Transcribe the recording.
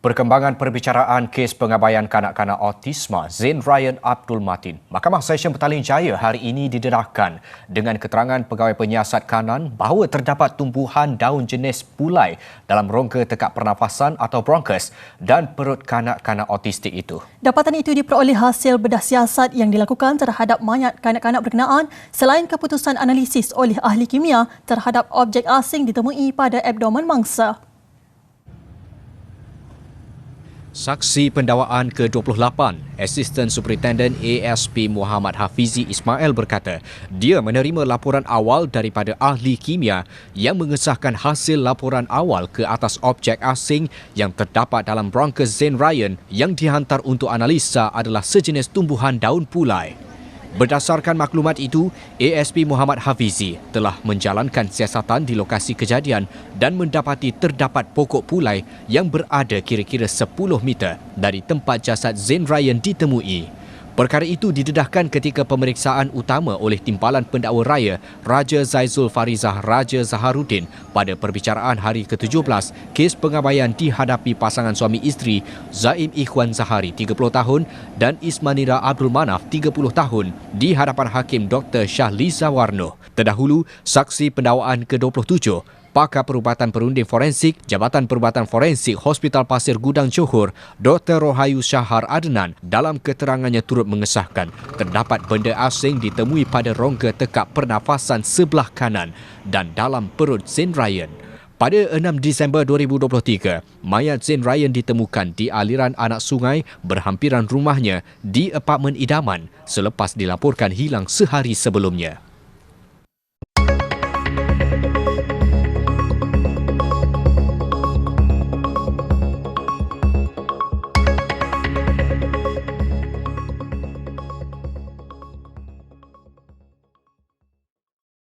Perkembangan perbicaraan kes pengabaian kanak-kanak autisma Zain Ryan Abdul Matin. Mahkamah Session Petaling Jaya hari ini didedahkan dengan keterangan pegawai penyiasat kanan bahawa terdapat tumbuhan daun jenis pulai dalam rongga tekak pernafasan atau bronchus dan perut kanak-kanak autistik itu. Dapatan itu diperoleh hasil bedah siasat yang dilakukan terhadap mayat kanak-kanak berkenaan selain keputusan analisis oleh ahli kimia terhadap objek asing ditemui pada abdomen mangsa. Saksi pendawaan ke-28, Assistant Superintendent ASP Muhammad Hafizi Ismail berkata, dia menerima laporan awal daripada ahli kimia yang mengesahkan hasil laporan awal ke atas objek asing yang terdapat dalam bronchus Zain Ryan yang dihantar untuk analisa adalah sejenis tumbuhan daun pulai. Berdasarkan maklumat itu, ASP Muhammad Hafizi telah menjalankan siasatan di lokasi kejadian dan mendapati terdapat pokok pulai yang berada kira-kira 10 meter dari tempat jasad Zain Ryan ditemui. Perkara itu didedahkan ketika pemeriksaan utama oleh Timbalan Pendakwa Raya Raja Zaizul Farizah Raja Zaharuddin pada perbicaraan hari ke-17 kes pengabaian dihadapi pasangan suami isteri Zaim Ikhwan Zahari 30 tahun dan Ismanira Abdul Manaf 30 tahun di hadapan Hakim Dr. Syahliza Warno. Terdahulu, saksi pendakwaan ke-27 Pakar Perubatan Perunding Forensik Jabatan Perubatan Forensik Hospital Pasir Gudang Johor Dr. Rohayu Syahar Adnan dalam keterangannya turut mengesahkan terdapat benda asing ditemui pada rongga tekak pernafasan sebelah kanan dan dalam perut Zain Ryan. Pada 6 Disember 2023, mayat Zain Ryan ditemukan di aliran anak sungai berhampiran rumahnya di apartmen idaman selepas dilaporkan hilang sehari sebelumnya.